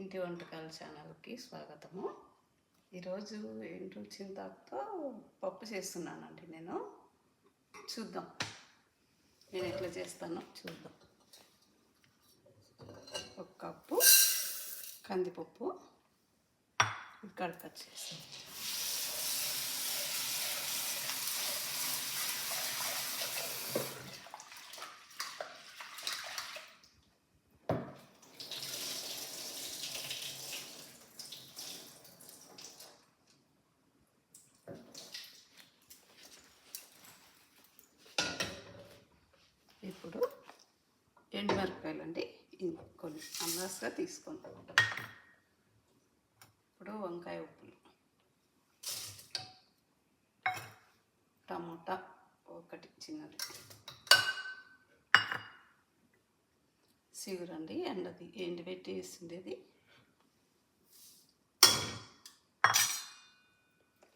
ఇంటి వంటకాల ఛానల్కి స్వాగతము. ఈరోజు ఎండు చింతాకుతో పప్పు చేస్తున్నానండి నేను. చూద్దాం. నేను ఎట్లా చేస్తానో చూద్దాం. ఒక కప్పు కందిపప్పు. ఇక్కడ కట్ చేస్తాను ఇప్పుడు ఎండుమిరపకాయలు అండి. ఇవి కొన్ని అందాజగా తీసుకుందాం. ఇప్పుడు వంకాయ ఉప్పులు. టమోటా ఒకటి చిన్నది. సిగురండి ఎండది. ఎండి పెట్టి వేసిండేది.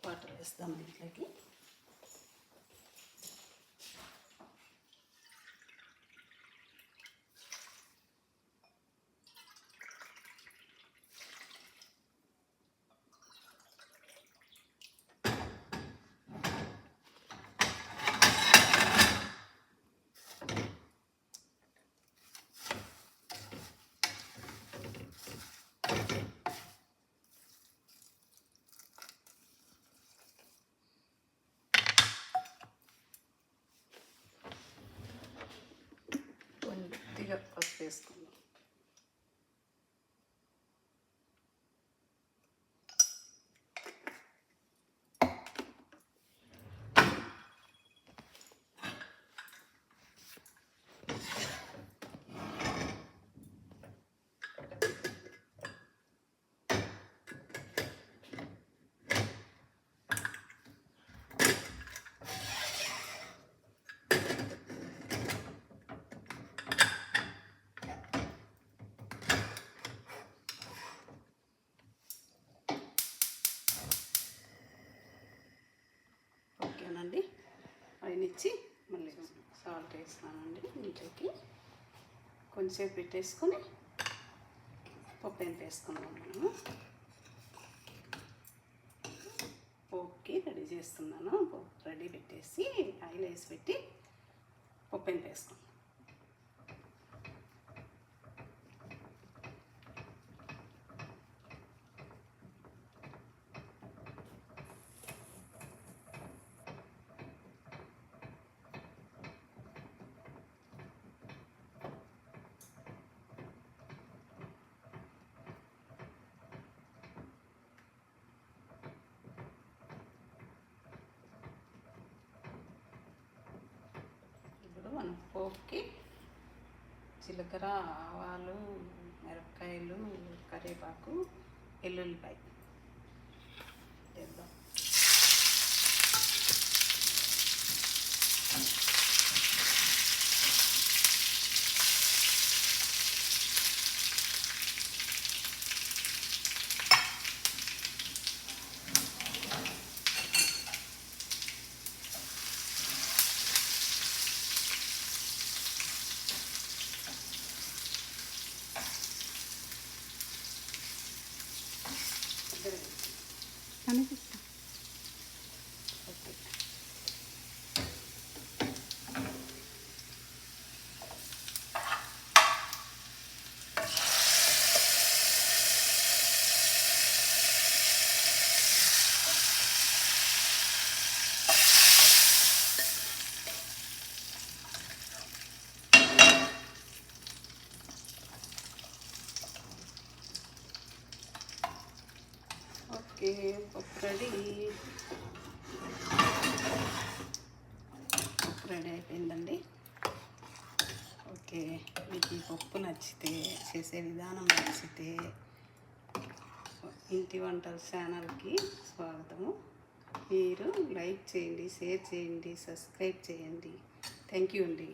వాటర్ వేస్తాం ఇంట్లోకి. texto. వచ్చి మళ్ళీ సాల్ట్ వేస్తానండి ఇంట్లోకి. కొంచెంసేపు పెట్టేసుకొని పప్పు ఎంత వేసుకున్నాం మనము పప్పుకి రెడీ చేస్తున్నాను. పప్పు రెడీ పెట్టేసి ఆయిల్ వేసి పెట్టి పప్పు ఎంత వేసుకుందాం ఇప్పుడు మనం పోపుకి జీలకర్ర ఆవాలు మిరపకాయలు కరివేపాకు ఎల్లుల్లిపాయ. వేద్దాం পানি ఓకే పప్పు రెడీ పప్పు రెడీ అయిపోయిందండి. ఓకే మీకు ఈ పప్పు నచ్చితే చేసే విధానం నచ్చితే ఇంటి వంటల ఛానల్కి స్వాగతము. మీరు లైక్ చేయండి షేర్ చేయండి సబ్స్క్రైబ్ చేయండి. థ్యాంక్ యూ అండి.